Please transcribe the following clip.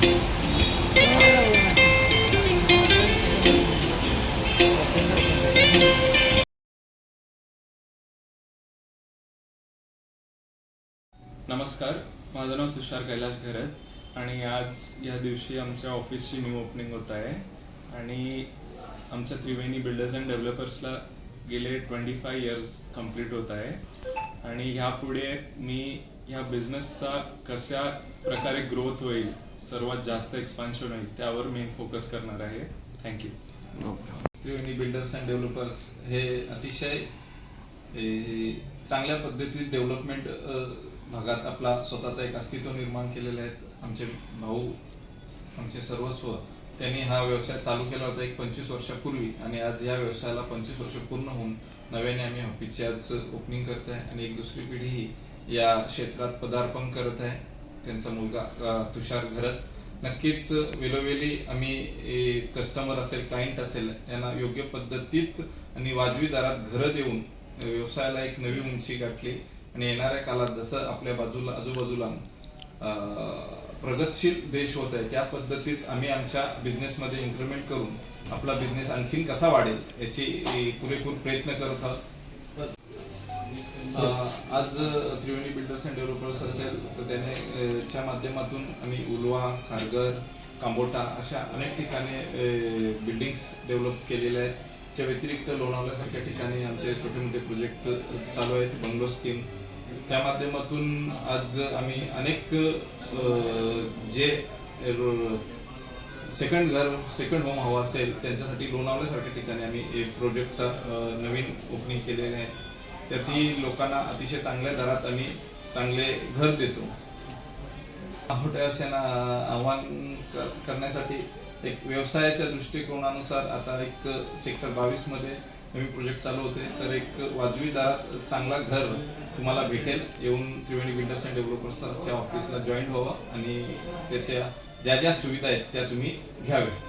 नमस्कार माझं नाव तुषार कैलाश घरत आणि आज या दिवशी आमच्या ऑफिसची न्यू ओपनिंग होत आहे आणि आमच्या त्रिवेणी बिल्डर्स अँड डेव्हलपर्सला गेले ट्वेंटी फाय इयर्स कंप्लीट होत आहे. आणि ह्यापुढे मी ह्या बिझनेसचा कशा प्रकारे ग्रोथ होईल सर्वात जास्त एक्सपान्शन होईल त्यावर मी फोकस करणार आहे. Thank you Triveni builders and developers हे अतिशय चांगल्या पद्धतीत डेव्हलपमेंट भागात आपला स्वतःचा एक अस्तित्व निर्माण केलेले आहेत आमचे भाऊ आमचे सर्वस्व. त्यांनी हा व्यवसाय चालू केला होता एक पंचवीस वर्षापूर्वी. आणि आज या व्यवसायाला पंचवीस वर्ष पूर्ण होऊन नव्याने आम्ही हॉपीची आज ओपनिंग करत आहे आणि एक दुसरी पिढी ही या क्षेत्रात पदार्पण करत आहे. त्यांचा मुलगा तुषार घरत. नक्कीच वेळोवेळी आम्ही कस्टमर असेल क्लायंट असेल यांना योग्य पद्धतीत आणि वाजवी दरात घरं देऊन व्यवसायाला एक नवी उंची गाठली. आणि येणाऱ्या काळात जसं आपल्या बाजूला आजूबाजूला प्रगतशील देश होत आहे त्या पद्धतीत आम्ही आमच्या बिझनेसमध्ये इन्क्रिमेंट करून आपला बिझनेस आणखीन कसा वाढेल याची पुरेपूर प्रयत्न करत आहोत. आज त्रिवेणी बिल्डर्स अँड डेव्हलपर्स असेल तर त्याने च्या माध्यमातून आम्ही उलवा खारघर कांबोटा अशा अनेक ठिकाणी बिल्डिंग्स डेव्हलप केलेल्या आहेत. त्या व्यतिरिक्त लोणावल्यासारख्या ठिकाणी आमचे छोटे मोठे प्रोजेक्ट चालू आहेत बंगलो स्कीम त्या माध्यमातून आज आम्ही अनेक जे सेकंड घर सेकंड होम हवा असेल त्यांच्यासाठी लोणावल्यासारख्या ठिकाणी आम्ही एक प्रोजेक्टचा नवीन ओपनिंग केलेले आहे. त्यातही लोकांना अतिशय चांगल्या दरात आम्ही चांगले घर देतो. होत्यासेना आव्हान करण्यासाठी एक व्यवसायाच्या दृष्टिकोनानुसार आता एक सेक्टर बावीसमध्ये नवीन प्रोजेक्ट चालू होते तर एक वाजवी दरात चांगला घर तुम्हाला भेटेल. येऊन त्रिवेणी बिल्डर्स अँड डेव्हलपर्सच्या ऑफिसला जॉईन व्हावं आणि त्याच्या ज्या ज्या सुविधा आहेत त्या तुम्ही घ्याव्या.